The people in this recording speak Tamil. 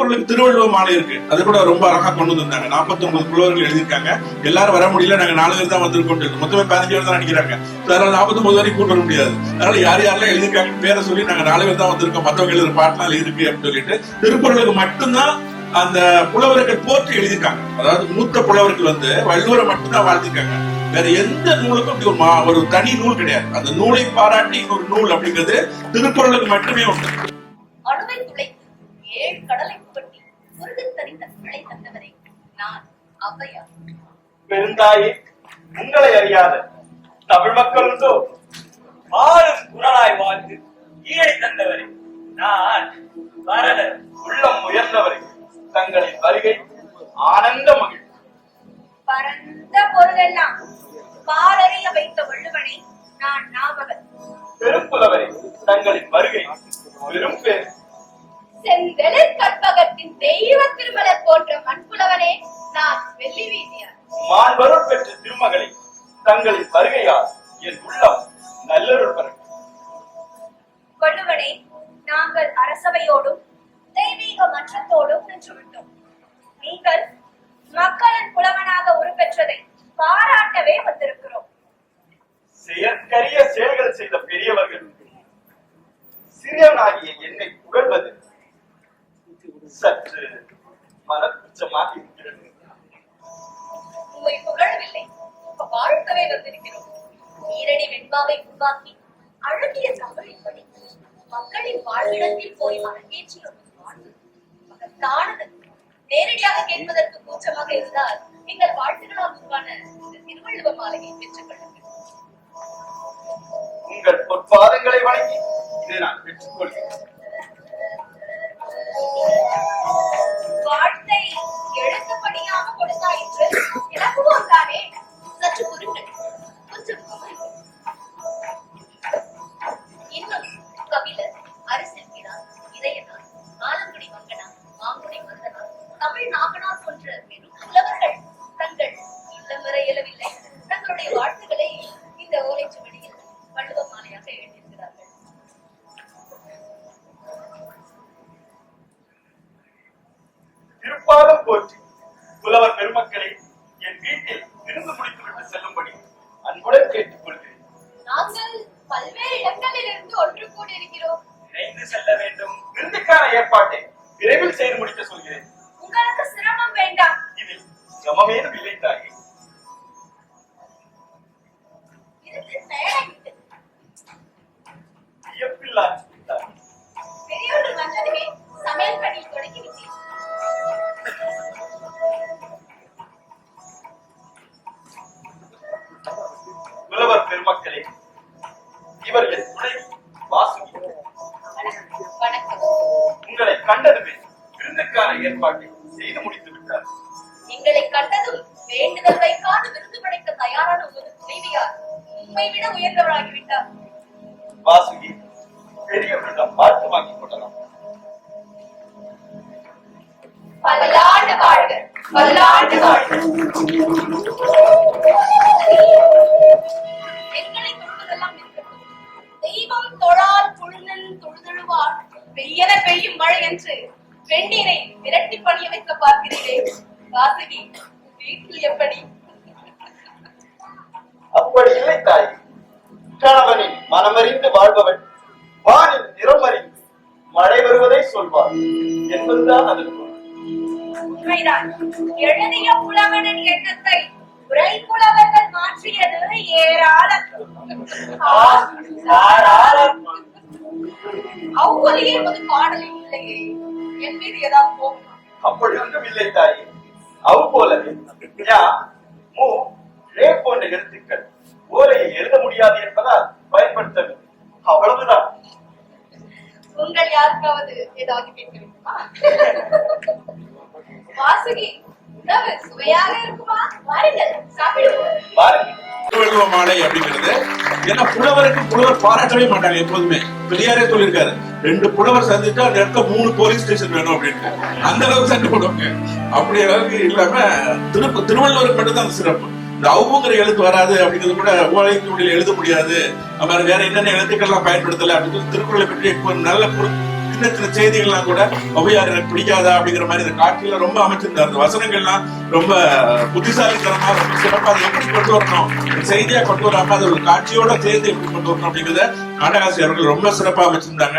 திருக்குறளுக்கு திருவள்ளுவர் மாலை இருக்கு. அது கூட ரொம்ப அழகா கொண்டு வந்திருந்தாங்க. 49 ஒன்பது புலவர்கள் எழுதியிருக்காங்க. எல்லாரும் வர முடியல நாங்க நாலு பேர் தான் வந்திருக்கோம் சொல்லி. மொத்தமே பதினஞ்சு பேர் தான் நினைக்கிறாங்க. அதனால 49 வரைக்கும் கூட்டு வர முடியாது. அதனால யார் யாரெல்லாம் எழுதியிருக்காங்க பேரை சொல்லி நாங்க நாலு பேர் தான் வந்திருக்கோம். மத்தவங்க எழுதுற பாட்டுலாம் இருக்கு அப்படின்னு சொல்லிட்டு திருக்குறளுக்கு மட்டும்தான் அந்த புலவர்கள் போற்றி எழுதியிருக்காங்க. அதாவது மூத்த புலவர்கள் வந்து வள்ளுவரை மட்டும்தான் வாழ்த்திருக்காங்க. வேற எந்த நூலுக்கும் இப்படி ஒரு மா- ஒரு தனி நூல் கிடையாது. அந்த நூலை பாராட்டி ஒரு நூல் அப்படிங்கிறது திருக்குறளுக்கு மட்டுமே உண்டு. அணுவை ஏழு கடலை பெருந்தாயே உங்களை அறியாத தமிழ் மக்கள் உண்டோ? ஆளும் குரலாய் வாழ்ந்து ஈழை தந்தவரே. நான் வரதர் உள்ளம் உயர்ந்தவரே. தங்களின் வருகை ஆனந்த மகிழ் பரந்த பொருளெல்லாம் பாரறிய வைத்த வள்ளுவனை நான் நாமகன் பெரும்புலவரே தங்களின் வருகை பெரும் பேர். செந்தெழில் கற்பகத்தின் தெய்வ திருமலர் போன்ற மண்புலவனே நான் வெள்ளி வீதியார் மாண்பருள் பெற்ற திருமகளை தங்களின் வருகையால் என் உள்ளம் நல்லருள் பெறும் வள்ளுவனே நாங்கள் அரசவையோடும் தெய்வீக மன்றத்தோடும் நின்றுவிட்டோம் நீங்கள் மக்களின் புலவனாக உருப்பெற்றதை பாராட்டவே வந்திருக்கிறோம். செயற்கரிய செயல்கள் செய்த பெரியவர்கள். சிறியவனாகிய என்னை புகழ்வது சற்று மனக்குச்சமாக இருக்கிறது. உம்மை புகழவில்லை. வாழ்க்கவே வந்திருக்கிறோம். நீரடி வெண்பாவை உருவாக்கி அழகிய தமிழில் படித்து மக்களின் வாழ்விடத்தில் போய் அரங்கேற்றிய ஒரு வாழ்வு. மகத்தானது நேரடியாக கேட்பதற்கு கூச்சமாக இருந்தால் எங்கள் வாழ்த்துக்களால் உருவான இந்த திருவள்ளுவ மாலையை பெற்றுக் கொள்ளுங்கள். உங்கள் பொற்பாதங்களை வணங்கி இதை நான் பெற்றுக்கொள்கிறேன் நாகனார் போன்ற பெரும் புலவர்கள் தங்கள் இல்லம் வர இயலவில்லை. தங்களுடைய வாழ்த்துக்களை இந்த ஓலைச்சுவடியில் வள்ளுவ மாலையாக எழுதியிருக்கிறார்கள். திருப்பாதம் போற்றி. இது தயாராகிவிட்டது வியப்பில்லா தாயே. பெரியவர்கள் வந்ததுமே சமையல் பணியில் தொடங்கி விட்டேன். புலவர் பெருமக்களே இவர் என் துணை வாசுகி. உங்களை கண்டதுமே விருந்துக்கான ஏற்பாட்டை செய்து முடித்து விட்டார். எங்களை கண்டதும் வேண்டுதல் வைக்காது விருது படைக்க தயாரான உமது துணைவியார் உண்மை விட உயர்ந்தவராகிவிட்டார். வாசுகி பெரியவர்களிடம் வாழ்த்து வாங்கிக் கொள்ளலாம். பல்லாண்டு வாழ்க. பல்லாண்டு வாழ்க. எங்களை தொழுவதெல்லாம் இருக்கட்டும். தெய்வம் தொழால் தொழுநன் தொழுதழுவார். பெய்யன பெய்யும் மழை என்று. வெந்நீரை விரட்டி பணிய வைக்க பார்க்கிறீரே. வாசுகி வீட்டில் எப்படி? அப்படி இல்லை தாய் கணவனின் மனமறிந்து வாழ்பவன் வானின் நிறமறிந்து மழை வருவதை சொல்வார் என்பதுதான் பொருள். உண்மைதான். எழுதிய புலவனின் எண்ணத்தை உரை புலவர்கள் மாற்றியது ஏராளம். அவ்வளியே பாடலில் இல்லையே. என் மீது ஏதாவது அப்படி ஒன்றும் இல்லை தாயே. அவ் போலவே ஞா, மு, ரே போன்ற எழுத்துக்கள் ஓலையை எழுத முடியாது என்பதால் பயன்படுத்தவில்லை. அவ்வளவுதான். உங்கள் யாருக்காவது ஏதாவது கேட்க வேண்டுமா? வாசுகி உணவு சுவையாக இருக்குமா? வாருங்கள் சாப்பிடுவோம். மாலை அப்படிங்கிறது ஏன்னா புலவருக்கு புலவர் பாராட்டவே மாட்டாங்க எப்போதுமே. பெரியாரே சொல்லியிருக்காரு ரெண்டு புலவர் சந்திச்சா அந்த இடத்துல மூணு போலீஸ் ஸ்டேஷன் வேணும் அப்படின்னு அந்த அளவுக்கு சண்டை போடுவாங்க. அப்படி அளவுக்கு இல்லாம திருப்ப திருவள்ளுவருக்கு மட்டும்தான் அந்த சிறப்பு. இந்த அவுங்கிற எழுத்து வராது அப்படிங்கிறது கூட ஓலைக்கு எழுத முடியாது. அது வேற என்னென்ன எழுத்துக்கள்லாம் பயன்படுத்தல அப்படின்னு திருக்குறளை பற்றி இப்போ நல்ல சின்ன சின்ன செய்திகள்லாம் கூட ஔவையார் எனக்கு பிடிக்காதா அப்படிங்கிற மாதிரி இந்த காட்சியில ரொம்ப அமைச்சிருந்தார். அந்த வசனங்கள்லாம் ரொம்ப புத்திசாலித்தனமா ரொம்ப சிறப்பா அதை எப்படி கொண்டு வரணும்? செய்தியா கொண்டு வராம அது ஒரு காட்சியோட சேர்த்து எப்படி கொண்டு வரணும் அப்படிங்கறத நாடகாசிரியர்கள் ரொம்ப சிறப்பா அமைச்சிருந்தாங்க.